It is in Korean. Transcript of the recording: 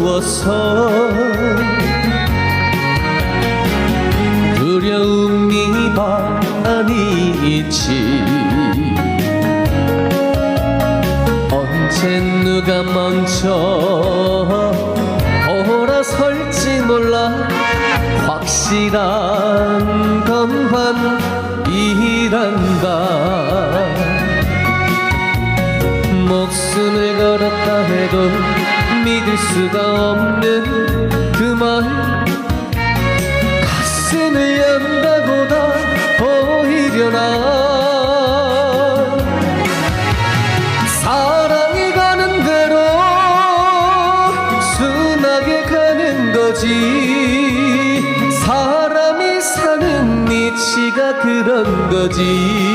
울어서 두려움이 많이 있지. 언제 누가 먼저 돌아설지 몰라. 확실한 것만 일한다. 목숨을 걸었다 해도 믿을 수가 없는 그 말 가슴을 연다고 다 보이려나. 사랑이 가는 대로 순하게 가는 거지. 사람이 사는 이치가 그런 거지